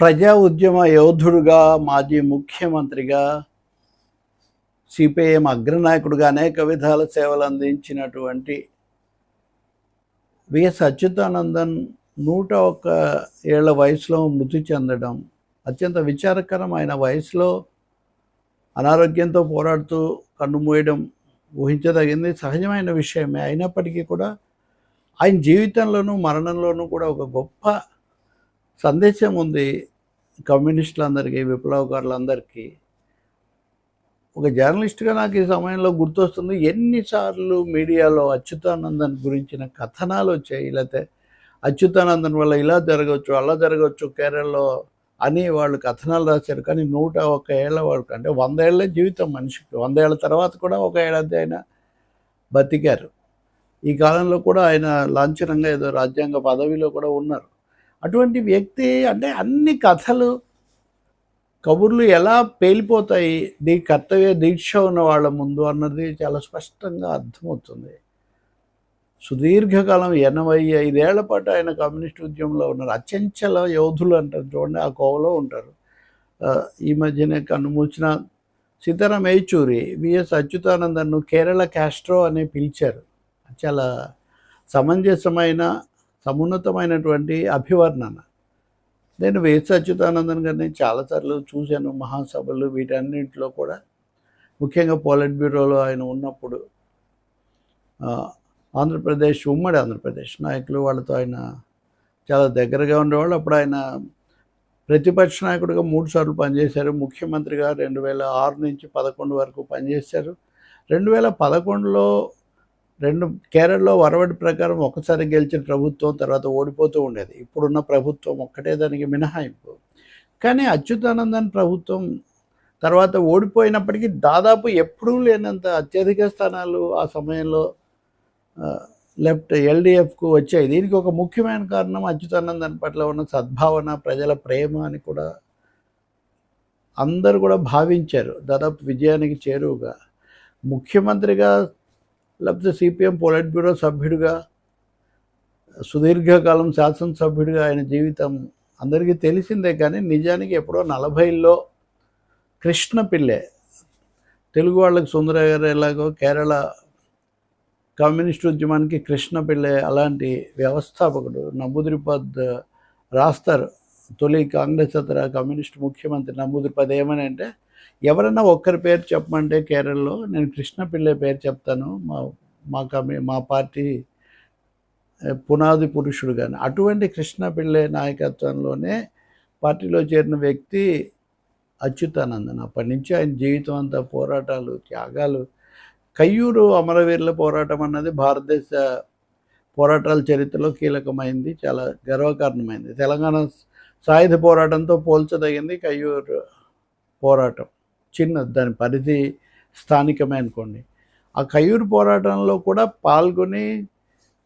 ప్రజా ఉద్యమ యోధుడుగా మాజీ ముఖ్యమంత్రిగా సిపిఐఎం అగ్రనాయకుడుగా అనేక విధాల సేవలు అందించినటువంటి విఎస్ అచ్యుతానందన్ నూట ఒక్క ఏళ్ళ వయసులో మృతి చెందడం అత్యంత విచారకరమైన వయసులో అనారోగ్యంతో పోరాడుతూ కన్నుమూయడం ఊహించదగింది. సహజమైన విషయమే. అయినప్పటికీ కూడా ఆయన జీవితంలోనూ మరణంలోనూ కూడా ఒక గొప్ప సందేశం ఉంది కమ్యూనిస్టులందరికీ విప్లవకారులందరికీ. ఒక జర్నలిస్ట్గా నాకు ఈ సమయంలో గుర్తొస్తుంది ఎన్నిసార్లు మీడియాలో అచ్యుతానందన్ గురించిన కథనాలు వచ్చాయి. లేకపోతే అచ్యుతానందన్ వల్ల ఇలా జరగవచ్చు అలా జరగవచ్చు కేరళలో అని వాళ్ళు కథనాలు రాశారు. కానీ నూట ఒక ఏళ్ళ వరకు అంటే వందేళ్ళ జీవితం మనిషికి. వందేళ్ళ తర్వాత కూడా ఒక ఏడాది ఆయన బతికారు. ఈ కాలంలో కూడా ఆయన లాంఛనంగా ఏదో రాజ్యాంగ పదవిలో కూడా ఉన్నారు. అటువంటి వ్యక్తి అంటే అన్ని కథలు కబుర్లు ఎలా పేలిపోతాయి నీ కర్తవ్య దీక్ష ఉన్న వాళ్ళ ముందు అన్నది చాలా స్పష్టంగా అర్థమవుతుంది. సుదీర్ఘకాలం ఎనభై ఐదేళ్ళ పాటు ఆయన కమ్యూనిస్ట్ ఉద్యమంలో ఉన్నారు. అచంచల యోధులు అంటారు చూడండి ఆ కోవలో ఉంటారు. ఈ మధ్యనే కన్నుమూచిన సీతారాం ఏచూరి విఎస్ అచ్యుతానందన్ను కేరళ క్యాస్ట్రో అని పిలిచారు. చాలా సమంజసమైన సమున్నతమైనటువంటి అభివర్ణన. నేను వేసి అచ్యుతానందన్ గారిని చాలాసార్లు చూశాను మహాసభలు వీటన్నింటిలో కూడా. ముఖ్యంగా పోలిట్ బ్యూరోలో ఆయన ఉన్నప్పుడు ఆంధ్రప్రదేశ్ ఉమ్మడి ఆంధ్రప్రదేశ్ నాయకులు వాళ్ళతో ఆయన చాలా దగ్గరగా ఉండేవాళ్ళు. అప్పుడు ఆయన ప్రతిపక్ష నాయకుడిగా మూడు సార్లు పనిచేశారు. ముఖ్యమంత్రిగా రెండు వేల ఆరు నుంచి పదకొండు వరకు పనిచేశారు. రెండు వేల పదకొండులో రెండు కేరళలో వరవడి ప్రకారం ఒకసారి గెలిచిన ప్రభుత్వం తర్వాత ఓడిపోతూ ఉండేది. ఇప్పుడున్న ప్రభుత్వం ఒక్కటే దానికి మినహాయింపు. కానీ అచ్యుతానందన్ ప్రభుత్వం తర్వాత ఓడిపోయినప్పటికీ దాదాపు ఎప్పుడూ లేనంత అత్యధిక స్థానాలు ఆ సమయంలో లెఫ్ట్ ఎల్డిఎఫ్కు వచ్చాయి. దీనికి ఒక ముఖ్యమైన కారణం అచ్యుతానందన్ పట్ల ఉన్న సద్భావన ప్రజల ప్రేమ అని కూడా అందరూ కూడా భావించారు. దాదాపు విజయానికి చేరువుగా. ముఖ్యమంత్రిగా లేకపోతే సిపిఎం పొలిట్ బ్యూరో సభ్యుడిగా సుదీర్ఘకాలం శాసనసభ్యుడిగా ఆయన జీవితం అందరికీ తెలిసిందే కానీ నిజానికి ఎప్పుడో నలభైలో కృష్ణ పిల్లే. తెలుగు వాళ్ళకి సుందర గారు ఎలాగో కేరళ కమ్యూనిస్ట్ ఉద్యమానికి కృష్ణ పిల్లే అలాంటి వ్యవస్థాపకుడు. నమూద్రిపద్ రాస్తారు తొలి కాంగ్రెస్ అతర కమ్యూనిస్ట్ ముఖ్యమంత్రి. నమూద్రిపద్ ఏమని అంటే ఎవరైనా ఒక్కరి పేరు చెప్పమంటే కేరళలో నేను కృష్ణపిల్ల పేరు చెప్తాను. మా మా కమ్యూ మా పార్టీ పునాది పురుషుడు కానీ అటువంటి కృష్ణపిల్ల నాయకత్వంలోనే పార్టీలో చేరిన వ్యక్తి అచ్యుతానందన్. అప్పటి నుంచి ఆయన జీవితం అంతా పోరాటాలు త్యాగాలు. కయ్యూరు అమరవీరుల పోరాటం అన్నది భారతదేశ పోరాటాల చరిత్రలో కీలకమైంది చాలా గర్వకారణమైంది. తెలంగాణ సాయుధ పోరాటంతో పోల్చదగింది కయ్యూరు పోరాటం. చిన్న దాని పరిధి స్థానికమే అనుకోండి. ఆ కయూరు పోరాటంలో కూడా పాల్గొని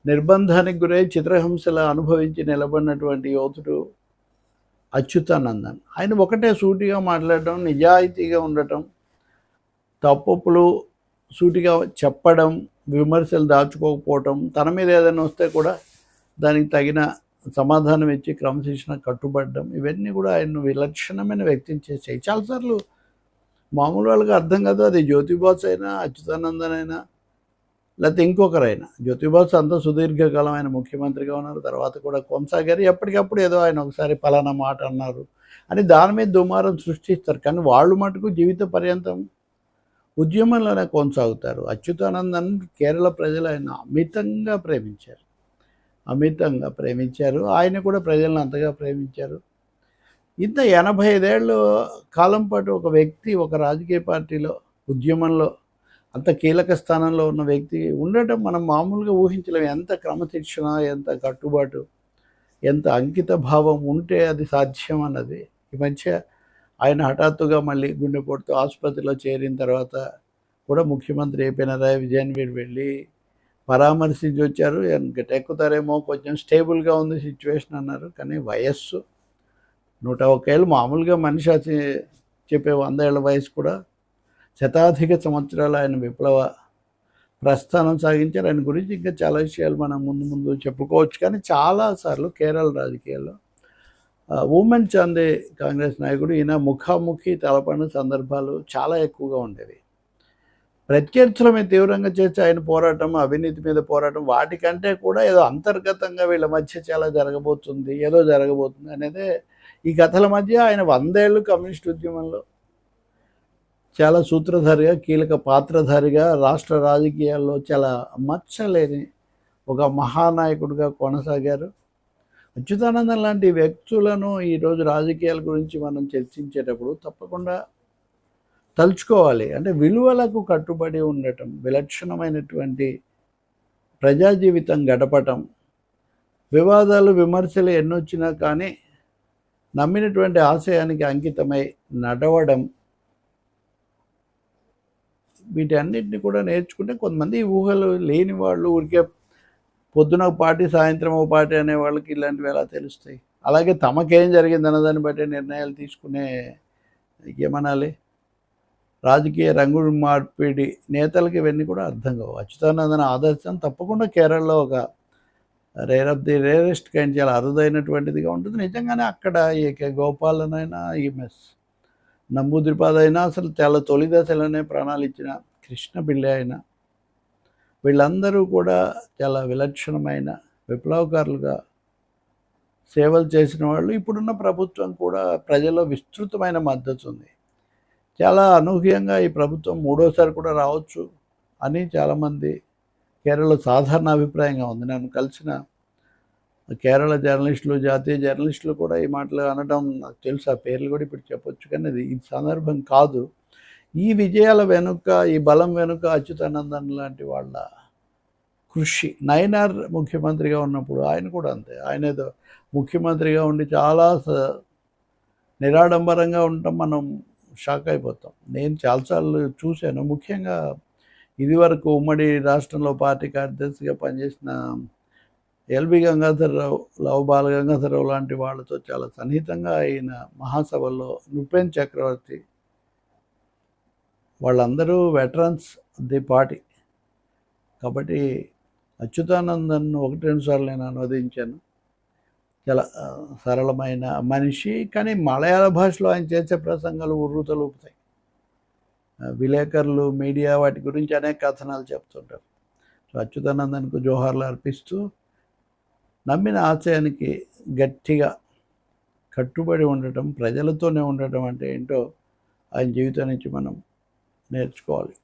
నిర్బంధానికి గురై చిత్రహింసలు అనుభవించి నిలబడినటువంటి యోధుడు అచ్యుతానందన్. ఆయన ఒకటే సూటిగా మాట్లాడటం నిజాయితీగా ఉండటం తప్పులు సూటిగా చెప్పడం విమర్శలు దాచుకోకపోవటం తన మీద ఏదైనా వస్తే కూడా దానికి తగిన సమాధానం ఇచ్చి క్రమశిక్షణ కట్టుబడడం ఇవన్నీ కూడా ఆయన విలక్షణమైన వ్యక్తిని చేసాయి. చాలాసార్లు మామూలు వాళ్ళకి అర్థం కాదు. అది జ్యోతిబాస్ అయినా అచ్యుతానందన్ అయినా లేకపోతే ఇంకొకరైనా. జ్యోతిబాస్ అంతా సుదీర్ఘకాలం ఆయన ముఖ్యమంత్రిగా ఉన్నారు. తర్వాత కూడా కొనసాగారు ఎప్పటికప్పుడు ఏదో ఆయన ఒకసారి ఫలానా మాట అన్నారు అని దాని మీద దుమారం సృష్టిస్తారు. కానీ వాళ్ళు మటుకు జీవిత పర్యంతం ఉద్యమంలోనే కొనసాగుతారు. అచ్యుతానందన్ కేరళ ప్రజలు ఆయన అమితంగా ప్రేమించారు. అమితంగా ప్రేమించారు. ఆయన కూడా ప్రజలను అంతగా ప్రేమించారు. ఇంత ఎనభై ఐదేళ్ళు కాలం పాటు ఒక వ్యక్తి ఒక రాజకీయ పార్టీలో ఉద్యమంలో అంత కీలక స్థానంలో ఉన్న వ్యక్తి ఉండటం మనం మామూలుగా ఊహించలేము ఎంత క్రమశిక్షణ ఎంత కట్టుబాటు ఎంత అంకిత భావం ఉంటే అది సాధ్యం అన్నది. ఈ మధ్య ఆయన హఠాత్తుగా మళ్ళీ గుండెపోటుతో ఆసుపత్రిలో చేరిన తర్వాత కూడా ముఖ్యమంత్రి ఏ పినరాయి విజయన్ వెళ్ళి పరామర్శించి వచ్చారు. ఎక్కుతారేమో కొంచెం స్టేబుల్గా ఉంది సిచ్యువేషన్ అన్నారు. కానీ వయస్సు నూట ఒకేళ్ళు మామూలుగా మనిషి అతి చెప్పే వంద ఏళ్ళ వయసు కూడా శతాధిక సంవత్సరాలు ఆయన విప్లవ ప్రస్థానం సాగించారు. ఆయన గురించి ఇంకా చాలా విషయాలు మనం ముందు ముందు చెప్పుకోవచ్చు. కానీ చాలాసార్లు కేరళ రాజకీయాల్లో ఉమెన్ చందే కాంగ్రెస్ నాయకుడు ఈయన ముఖాముఖి తలపడిన సందర్భాలు చాలా ఎక్కువగా ఉండేవి. ప్రత్యర్థుల మీద తీవ్రంగా చేసి ఆయన పోరాటం అవినీతి మీద పోరాటం వాటికంటే కూడా ఏదో అంతర్గతంగా వీళ్ళ మధ్య చాలా జరగబోతుంది ఏదో జరగబోతుంది అనేది ఈ కథల మధ్య ఆయన వందేళ్ళు కమ్యూనిస్ట్ ఉద్యమంలో చాలా సూత్రధారిగా కీలక పాత్రధారిగా రాష్ట్ర రాజకీయాల్లో చాలా మచ్చలేని ఒక మహానాయకుడిగా కొనసాగారు. అచ్యుతానందం లాంటి వ్యక్తులను ఈరోజు రాజకీయాల గురించి మనం చర్చించేటప్పుడు తప్పకుండా తలుచుకోవాలి. అంటే విలువలకు కట్టుబడి ఉండటం విలక్షణమైనటువంటి ప్రజా జీవితం గడపటం వివాదాలు విమర్శలు ఎన్నొచ్చినా కానీ నమ్మినటువంటి ఆశయానికి అంకితమై నడవడం. వీటన్నిటిని కూడా నేర్చుకుంటే కొంతమంది ఊహలు లేని వాళ్ళు ఊరికే పొద్దున ఒక పార్టీ సాయంత్రం ఒక పార్టీ అనే వాళ్ళకి ఇలాంటివి ఎలా తెలుస్తాయి? అలాగే తమకేం జరిగిందన్న దాన్ని బట్టి నిర్ణయాలు తీసుకునే ఏమనాలి? రాజకీయ రంగుడు మార్పిడి నేతలకి ఇవన్నీ కూడా అర్థం కావు. అచ్యుతానందన ఆదర్శం తప్పకుండా కేరళలో ఒక rare of the rarest kind చాలా అరుదైనటువంటిదిగా ఉంటుంది. నిజంగానే అక్కడ ఏకే గోపాలనైనా ఈమెస్ నంబూద్రిపాద అయినా అసలు చాలా తొలి దశలోనే ప్రాణాలు ఇచ్చిన కృష్ణ పిల్లి అయినా వీళ్ళందరూ కూడా చాలా విలక్షణమైన విప్లవకారులుగా సేవలు చేసిన వాళ్ళు. ఇప్పుడున్న ప్రభుత్వం కూడా ప్రజల్లో విస్తృతమైన మద్దతు ఉంది. చాలా అనూహ్యంగా ఈ ప్రభుత్వం మూడోసారి కూడా రావచ్చు అని చాలామంది కేరళ సాధారణ అభిప్రాయంగా ఉంది. నన్ను కలిసిన కేరళ జర్నలిస్టులు జాతీయ జర్నలిస్టులు కూడా ఈ మాటలు అనడం నాకు తెలుసు. ఆ పేర్లు కూడా ఇప్పుడు చెప్పొచ్చు కానీ అది ఈ సందర్భం కాదు. ఈ విజయాల వెనుక ఈ బలం వెనుక అచ్యుతానందన్ లాంటి వాళ్ళ కృషి. నయనార్ ముఖ్యమంత్రిగా ఉన్నప్పుడు ఆయన కూడా అంతే. ఆయన ఏదో ముఖ్యమంత్రిగా ఉండి చాలా స- నిరాడంబరంగా ఉండటం మనం షాక్ అయిపోతాం. నేను చాలాసార్లు చూశాను. ముఖ్యంగా ఇదివరకు ఉమ్మడి రాష్ట్రంలో పార్టీ కార్యదర్శిగా పనిచేసిన ఎల్బి గంగాధరరావు లవ్ బాల గంగాధరరావు లాంటి వాళ్ళతో చాలా సన్నిహితంగా అయిన మహాసభల్లో నృపేన్ చక్రవర్తి వాళ్ళందరూ వెటరన్స్ ది పార్టీ. కాబట్టి అచ్యుతానందన్ ఒకటి రెండు సార్లు నేను అనువదించాను. చాలా సరళమైన మనిషి కానీ మలయాళ భాషలో ఆయన చేసే ప్రసంగాలు ఉర్రుతలుపుతాయి విలేకరులు మీడియా వాటి గురించి అనేక కథనాలు చెప్తుంటారు. సో అచ్యుతానందన్కు జోహార్లు అర్పిస్తూ నమ్మిన ఆశయానికి గట్టిగా కట్టుబడి ఉండటం ప్రజలతోనే ఉండటం అంటే ఏంటో ఆయన జీవితం నుంచి మనం నేర్చుకోవాలి.